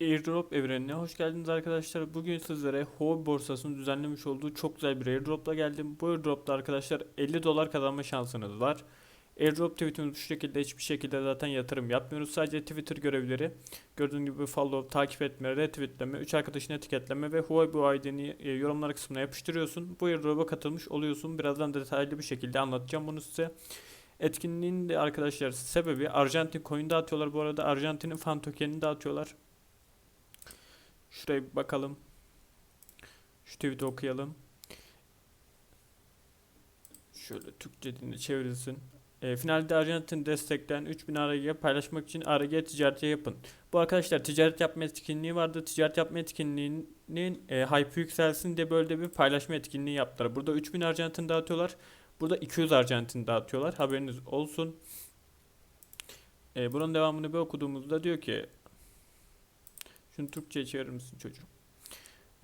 Airdrop evrenine hoş geldiniz arkadaşlar. Bugün sizlere Huobi borsasının düzenlemiş olduğu çok güzel bir airdropla geldim. Bu airdropta arkadaşlar 50 dolar kazanma şansınız var. Airdrop tweetimiz bu şekilde hiçbir şekilde zaten yatırım yapmıyoruz. Sadece Twitter görevleri gördüğünüz gibi follow, takip etme, retweetleme, 3 arkadaşını etiketleme ve Huobi ID'ni e, yorumlar kısmına yapıştırıyorsun. Bu airdrop'a katılmış oluyorsun. Birazdan detaylı bir şekilde anlatacağım bunu size. Etkinliğin de arkadaşlar sebebi Arjantin coin dağıtıyorlar. Bu arada Arjantin'in fan tokenini dağıtıyorlar. Şuraya bir bakalım. Şu tweet'i okuyalım. Şöyle Türkçe dilinde çevrilsin. E, finalde Arjantin destekleyen 3000 ARG paylaşmak için ARG ticareti yapın. Bu arkadaşlar ticaret yapma etkinliği vardı. Ticaret yapma etkinliğinin e, hype yükselsin diye böyle bir paylaşma etkinliği yaptılar. Burada 3000 Arjantin dağıtıyorlar. Burada 200 Arjantin dağıtıyorlar. Haberiniz olsun. E, bunun devamını bir okuduğumuzda diyor ki şunu Türkçe'ye çevirir misin çocuğum?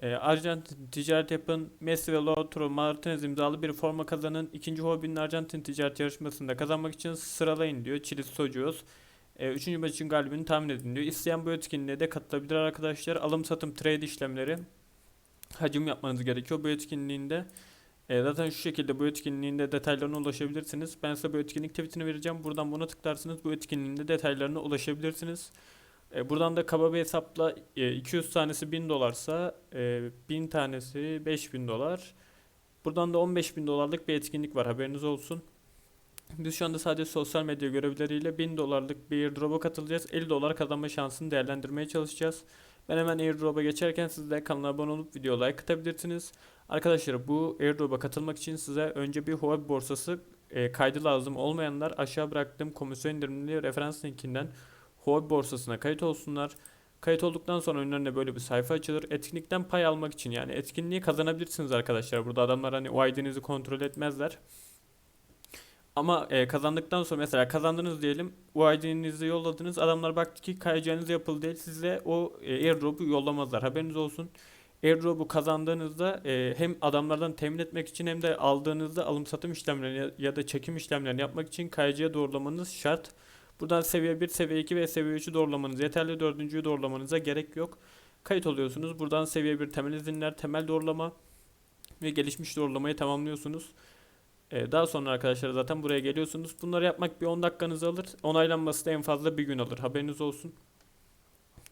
E, Arjantin ticaret yapın. Messi ve Lautaro Martinez imzalı bir forma kazanın. İkinci hobinin Arjantin ticaret yarışmasında kazanmak için sıralayın diyor. Chili Socuos. E, üçüncü maçın galibini tahmin edin diyor. İsteyen bu etkinliğe de katılabilir arkadaşlar. Alım satım trade işlemleri hacim yapmanız gerekiyor. Bu etkinliğinde e, zaten şu şekilde bu etkinliğinde detaylarına ulaşabilirsiniz. Ben size bu etkinlik tweetini vereceğim. Buradan buna tıklarsınız. Bu etkinliğinde detaylarına ulaşabilirsiniz. E, buradan da kaba bir hesapla e, 200 tanesi 1000 dolarsa e, 1000 tanesi 5000 dolar. Buradan da 15.000 dolarlık bir etkinlik var haberiniz olsun. Biz şu anda sadece sosyal medya görevleriyle 1000 dolarlık bir airdrop'a katılacağız. 50 dolar kazanma şansını değerlendirmeye çalışacağız. Ben hemen airdrop'a geçerken siz de kanala abone olup video like atabilirsiniz. Arkadaşlar bu airdrop'a katılmak için size önce bir Huobi borsası e, kaydı lazım. Olmayanlar aşağı bıraktığım komisyon indirimli referans linkinden Huobi borsasına kayıt olsunlar. Kayıt olduktan sonra önlerine böyle bir sayfa açılır. Etkinlikten pay almak için yani etkinliği kazanabilirsiniz arkadaşlar. Burada adamlar hani o ID'nizi kontrol etmezler. Ama e, kazandıktan sonra mesela kazandınız diyelim. O ID'nizi yolladınız. Adamlar baktı ki kayacağınız yapıldı değil. Size o e, airdrop'u yollamazlar. Haberiniz olsun. Airdrop'u kazandığınızda e, hem adamlardan temin etmek için hem de aldığınızda alım satım işlemlerini ya- da çekim işlemlerini yapmak için kayıcıya doğrulamanız şart. Buradan seviye 1, seviye 2 ve seviye 3'ü doğrulamanız yeterli. Dördüncüyü doğrulamanıza gerek yok. Kayıt oluyorsunuz. Buradan seviye 1 temel izinler, temel doğrulama ve gelişmiş doğrulamayı tamamlıyorsunuz. Ee, daha sonra arkadaşlar zaten buraya geliyorsunuz. Bunları yapmak bir 10 dakikanızı alır. Onaylanması da en fazla bir gün alır. Haberiniz olsun.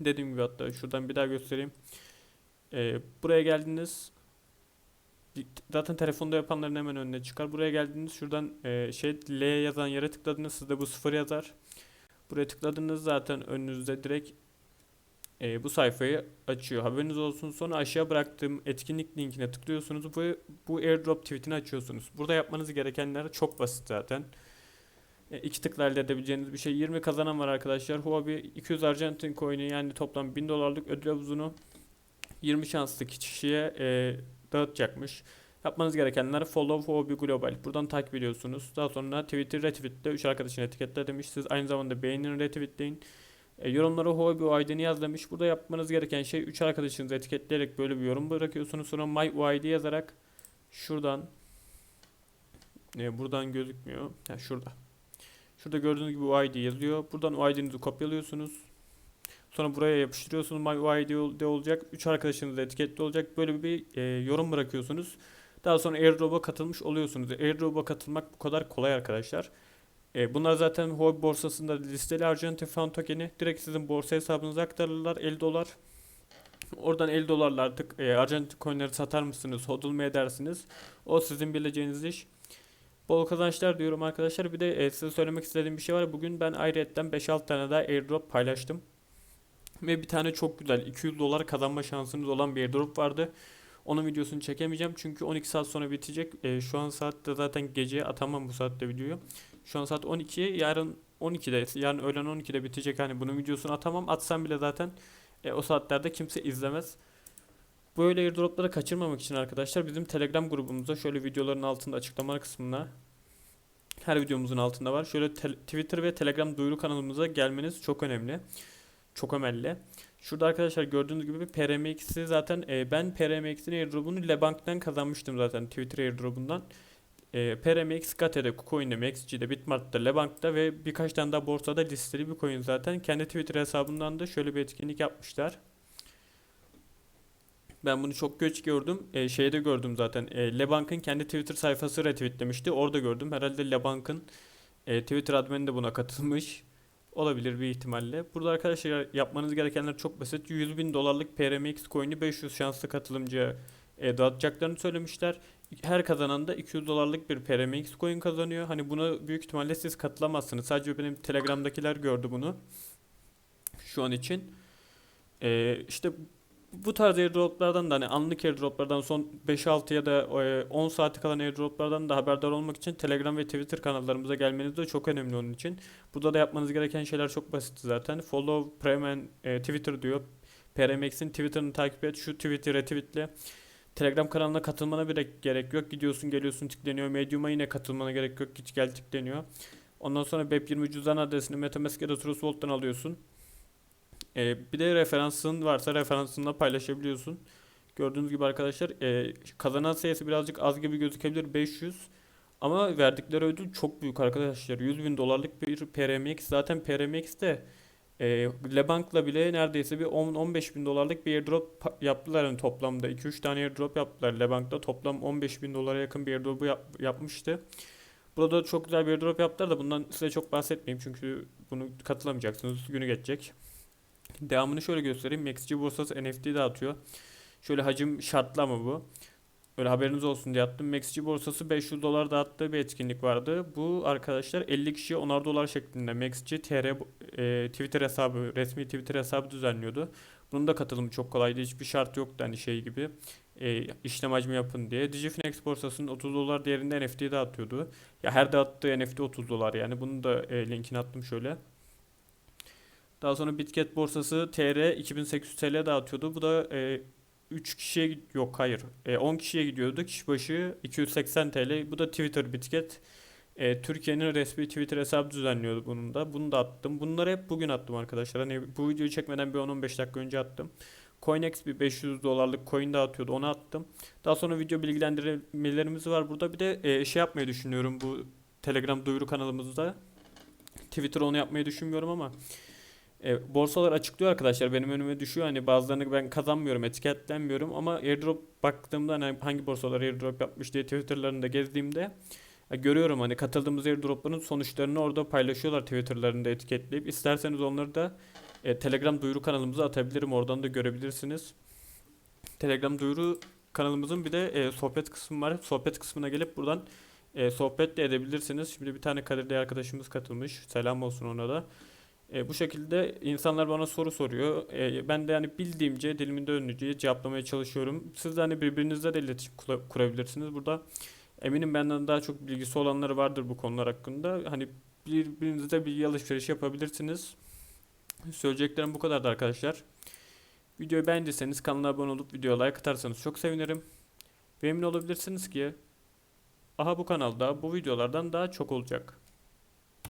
Dediğim gibi hatta şuradan bir daha göstereyim. Ee, buraya geldiniz. Zaten telefonda yapanların hemen önüne çıkar. Buraya geldiniz. Şuradan e, şey L yazan yere tıkladınız. Sizde bu sıfır yazar. Buraya tıkladınız zaten önünüzde direkt e, bu sayfayı açıyor. Haberiniz olsun. Sonra aşağı bıraktığım etkinlik linkine tıklıyorsunuz. Bu, bu airdrop tweetini açıyorsunuz. Burada yapmanız gerekenler çok basit zaten. E, iki tıkla elde edebileceğiniz bir şey. 20 kazanan var arkadaşlar. Huobi 200 Arjantin coin'i yani toplam 1000 dolarlık ödül havuzunu 20 şanslı kişiye e, dağıtacakmış. Yapmanız gerekenler follow Huobi Global. Buradan takip ediyorsunuz. Daha sonra Twitter retweetle 3 arkadaşını etiketle demiş. Siz aynı zamanda beğenin retweetleyin. E, yorumlara Huobi ID'ni yaz demiş. Burada yapmanız gereken şey 3 arkadaşınızı etiketleyerek böyle bir yorum bırakıyorsunuz. Sonra my UID yazarak şuradan e, buradan gözükmüyor. Ha, şurada. Şurada gördüğünüz gibi UID yazıyor. Buradan UID'nizi kopyalıyorsunuz. Sonra buraya yapıştırıyorsunuz. My UID de olacak. 3 arkadaşınız da etiketli olacak. Böyle bir e, yorum bırakıyorsunuz. Daha sonra airdrop'a katılmış oluyorsunuz. Airdrop'a katılmak bu kadar kolay arkadaşlar. E, bunlar zaten Huobi borsasında listeli Arjantin Fan tokeni. Direkt sizin borsa hesabınıza aktarırlar 50 dolar. Oradan 50 dolarla artık e, Arjantin coinleri satar mısınız, hodl mu edersiniz? O sizin bileceğiniz iş. Bol kazançlar diyorum arkadaşlar. Bir de e, size söylemek istediğim bir şey var. Bugün ben ayrıyetten 5-6 tane daha airdrop paylaştım. Ve bir tane çok güzel 200 dolar kazanma şansınız olan bir airdrop vardı. Onun videosunu çekemeyeceğim çünkü 12 saat sonra bitecek. E, şu an saatte zaten gece atamam bu saatte videoyu. Şu an saat 12. Yarın 12'de, yarın öğlen 12'de bitecek. Hani bunun videosunu atamam. Atsam bile zaten e, o saatlerde kimse izlemez. Böyle airdropları kaçırmamak için arkadaşlar bizim Telegram grubumuza şöyle videoların altında açıklama kısmına her videomuzun altında var. Şöyle Twitter ve Telegram duyuru kanalımıza gelmeniz çok önemli. Çok önemli. Şurada arkadaşlar gördüğünüz gibi PRMX'i zaten e, ben PRMX'in airdrop'unu Lebank'tan kazanmıştım zaten Twitter airdrop'undan. E, PRMX, Gate'de, KuCoin'de, MaxG'de, Bitmart'ta, Lebank'ta ve birkaç tane daha borsada listeli bir coin zaten. Kendi Twitter hesabından da şöyle bir etkinlik yapmışlar. Ben bunu çok geç gördüm. E, şeyde gördüm zaten. E, Lebank'ın kendi Twitter sayfası retweetlemişti. Orada gördüm. Herhalde Lebank'ın e, Twitter admini de buna katılmış. Olabilir bir ihtimalle. Burada arkadaşlar yapmanız gerekenler çok basit. 100 bin dolarlık PRMX coin'i 500 şanslı katılımcıya e, dağıtacaklarını söylemişler. Her kazanan da 200 dolarlık bir PRMX coin kazanıyor. Hani buna büyük ihtimalle siz katılamazsınız. Sadece benim Telegram'dakiler gördü bunu. Şu an için. E, işte bu tarz airdroplardan da hani anlık airdroplardan son 5-6 ya da e, 10 saati kalan airdroplardan da haberdar olmak için Telegram ve Twitter kanallarımıza gelmeniz de çok önemli onun için. Burada da yapmanız gereken şeyler çok basit zaten. Follow Premen e, Twitter diyor. PRMX'in Twitter'ını takip et. Şu tweet'i retweetle. Telegram kanalına katılmana bile gerek yok. Gidiyorsun geliyorsun tıklanıyor. Medium'a yine katılmana gerek yok. Git gel tıklanıyor. Ondan sonra BEP20 cüzdan adresini Metamask ya da Trust Wallet'tan alıyorsun. Ee, bir de referansın varsa referansınla paylaşabiliyorsun. Gördüğünüz gibi arkadaşlar e, kazanan sayısı birazcık az gibi gözükebilir 500. Ama verdikleri ödül çok büyük arkadaşlar. 100 bin dolarlık bir PRMX. Zaten PRMX de e, Lebank'la bile neredeyse bir 10-15 bin dolarlık bir airdrop yaptılar yani toplamda. 2-3 tane airdrop yaptılar Lebank'ta. Toplam 15 bin dolara yakın bir airdrop yap- yapmıştı. Burada çok güzel bir airdrop yaptılar da bundan size çok bahsetmeyeyim çünkü bunu katılamayacaksınız. Günü geçecek. Devamını şöyle göstereyim. MaxG borsası NFT dağıtıyor. Şöyle hacim şartlı ama bu. Böyle haberiniz olsun diye attım. MaxG borsası 500 dolar dağıttığı bir etkinlik vardı. Bu arkadaşlar 50 kişiye 10'ar dolar şeklinde MaxG TR e, Twitter hesabı, resmi Twitter hesabı düzenliyordu. Bunun da katılımı çok kolaydı. Hiçbir şart yoktu hani şey gibi. E, işlem hacmi yapın diye. Digifinex borsasının 30 dolar değerinde NFT dağıtıyordu. Ya her dağıttığı NFT 30 dolar yani. Bunun da e, linkini attım şöyle. Daha sonra Bitget borsası TR 2800 TL dağıtıyordu. Bu da e, 3 kişiye yok hayır. E, 10 kişiye gidiyordu. Kişi başı 280 TL. Bu da Twitter Bitget. E, Türkiye'nin resmi Twitter hesabı düzenliyordu bunun da. Bunu da attım. Bunları hep bugün attım arkadaşlar. Hani bu videoyu çekmeden bir 10-15 dakika önce attım. Coinex bir 500 dolarlık coin dağıtıyordu. Onu attım. Daha sonra video bilgilendirmelerimiz var burada. Bir de e, şey yapmayı düşünüyorum bu Telegram duyuru kanalımızda. Twitter onu yapmayı düşünmüyorum ama e, borsalar açıklıyor arkadaşlar benim önüme düşüyor hani bazılarını ben kazanmıyorum etiketlenmiyorum ama airdrop baktığımda hani hangi borsalar airdrop yapmış diye Twitter'larında gezdiğimde e, görüyorum hani katıldığımız airdropların sonuçlarını orada paylaşıyorlar Twitter'larında etiketleyip isterseniz onları da e, Telegram duyuru kanalımıza atabilirim oradan da görebilirsiniz. Telegram duyuru kanalımızın bir de e, sohbet kısmı var. Sohbet kısmına gelip buradan e, sohbet de edebilirsiniz. Şimdi bir tane Kadir arkadaşımız katılmış. Selam olsun ona da. E, bu şekilde insanlar bana soru soruyor. E, ben de yani bildiğimce, dilimin döndüğünce cevaplamaya çalışıyorum. Siz de hani birbirinizle de iletişim kurabilirsiniz. Burada eminim benden daha çok bilgisi olanları vardır bu konular hakkında. Hani birbirinizle bilgi alışverişi yapabilirsiniz. Söyleyeceklerim bu kadardı arkadaşlar. Videoyu beğendiyseniz kanala abone olup videoya like atarsanız çok sevinirim. Ve emin olabilirsiniz ki aha bu kanalda bu videolardan daha çok olacak.